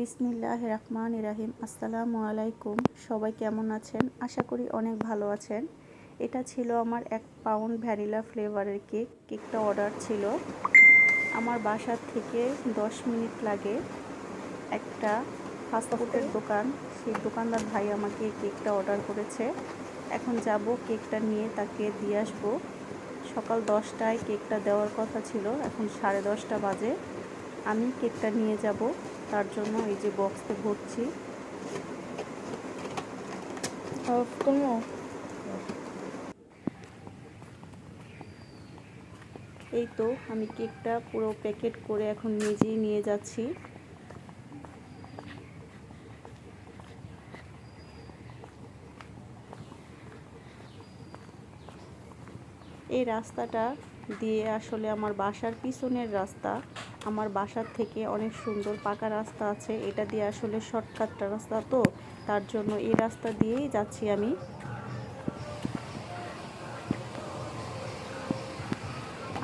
বিসমিল্লাহ রহমান ইরাহিম আসসালামু আলাইকুম। সবাই কেমন আছেন? আশা করি অনেক ভালো আছেন। এটা ছিল আমার এক পাউন্ড ভ্যানিলা ফ্লেভারের কেক। কেকটা অর্ডার ছিল। আমার বাসার থেকে দশ মিনিট লাগে একটা ফাস্টফুডের দোকান। সেই দোকানদার ভাই আমাকে কেকটা অর্ডার করেছে। এখন যাব কেকটা নিয়ে তাকে দিয়ে আসব। সকাল দশটায় কেকটা দেওয়ার কথা ছিল। এখন সাড়ে দশটা বাজে। আমি কেকটা নিয়ে যাব। তার জন্য এই যে বক্সে ভরছি। এই তো আমি কেকটা পুরো প্যাকেট করে এখন নিজেই নিয়ে যাচ্ছি। এই রাস্তাটা দিয়ে আসলে আমার বাসার পিছনের রাস্তা। আমার বাসার থেকে অনেক সুন্দর পাকা রাস্তা আছে। এটা দিয়ে আসলে শর্টকাটটা রাস্তা তো, তার জন্য এই রাস্তা দিয়েই যাচ্ছি আমি।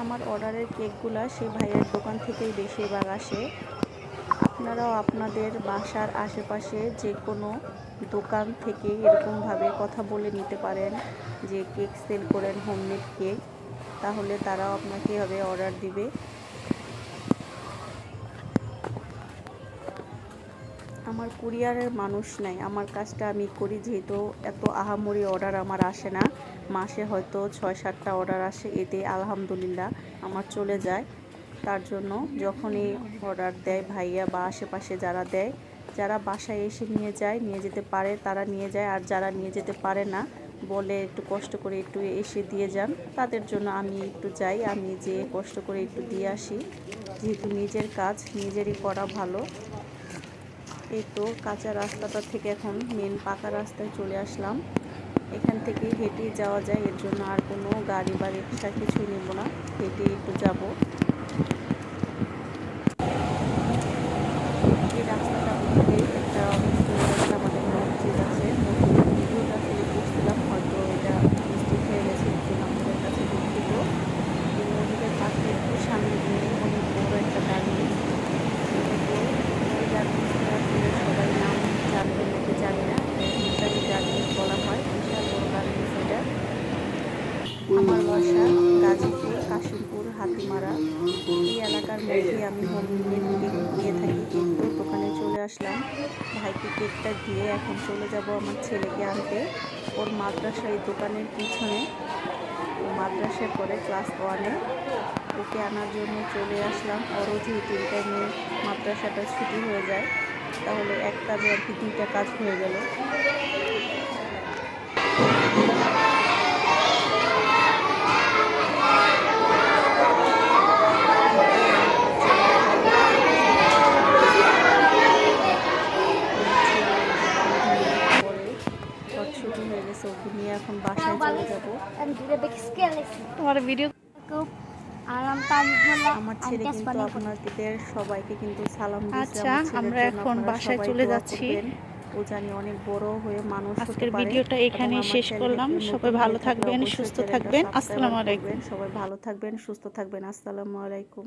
আমার অর্ডারের কেকগুলা সেই ভাইয়ের দোকান থেকেই বেশিরভাগ আসে। আপনারাও আপনাদের বাসার আশেপাশে যে কোনো দোকান থেকে এরকমভাবে কথা বলে নিতে পারেন যে কেক সেল করেন হোমমেড কেক, তাহলে তারাও আপনাকে এভাবে অর্ডার দিবে। আমার কুরিয়ারের মানুষ নাই। আমার কাজটা আমি করি যেহেতু এত আহামরি অর্ডার আমার আসে না। মাসে হয়তো ছয়, সাতটা অর্ডার আসে, এতে আলহামদুলিল্লাহ আমার চলে যায়। তার জন্য যখনই অর্ডার দেয় ভাইয়া বা আশেপাশে যারা দেয়, যারা বাসায় এসে নিয়ে যায়, নিয়ে যেতে পারে, তারা নিয়ে যায়। আর যারা নিয়ে যেতে পারে না, বলে একটু কষ্ট করে একটু এসে দিয়ে যান। তাদের জন্য আমি একটু যাই, আমি যে কষ্ট করে একটু দিয়ে আসি। যেহেতু নিজের কাজ, নিজেরই করা ভালো। এই তো কাঁচা রাস্তাটা থেকে এখন মেন পাকা রাস্তায় চলে আসলাম। এখান থেকে হেঁটে যাওয়া যায়, এর জন্য আর কোনো গাড়ি বা রিক্সা কিছুই নেব না হেঁটে একটু যাব এই রাস্তাটা মধ্যে একটা অনেক সুন্দর একটা আমাদের মসজিদ আছে মসজিদের ভিডিওটা আসলে বুঝছিলাম হয়তো এটা মিস্টেক হয়ে গেছে এর জন্য আমাদের কাছে দুঃখিত এই মসজিদের পাশে একটু সামনে দিয়ে অনেক বড় একটা গাড়ি গার্মেন্টসটা আসলে সবাই নাম জানবে নাকি জানি না মিতালি গার্মেন্টস বলা হয় বিশাল বড় গার্মেন্টস এটা আমার বাসা, গাজীপুর কাশিমপুর হাতিমারা। এই এলাকার মধ্যে আমি কেক দিয়ে থাকি কিন্তু দোকানে চলে আসলাম। ভাইকে কেকটা দিয়ে এখন চলে যাব আমার ছেলেকে আনতে। ওর মাদ্রাসা এই দোকানের পিছনে মাদ্রাসায় পড়ে ক্লাস ওয়ানে। ওকে আনার জন্য চলে আসলাম। ওরও যেহেতু টাইমে মাদ্রাসাটা ছুটি হয়ে যায়, তাহলে এক কাজে আর কি দুইটা কাজ হয়ে গেল ছুটি হয়ে গেছে ওকে নিয়ে এখন বাসায় চলে যাব তোমার ভিডিও আমার ছেলে কিন্তু আপনাদের সবাইকে কিন্তু সালাম দিচ্ছে আচ্ছা, আমরা এখন বাসায় চলে যাচ্ছি। ও জানি অনেক বড় হয়ে মানুষ হতে আজকের ভিডিওটা এখানেই শেষ করলাম। সবাই ভালো থাকবেন, সুস্থ থাকবেন। আসসালামু আলাইকুম। সবাই ভালো থাকবেন সুস্থ থাকবেন আসসালামু আলাইকুম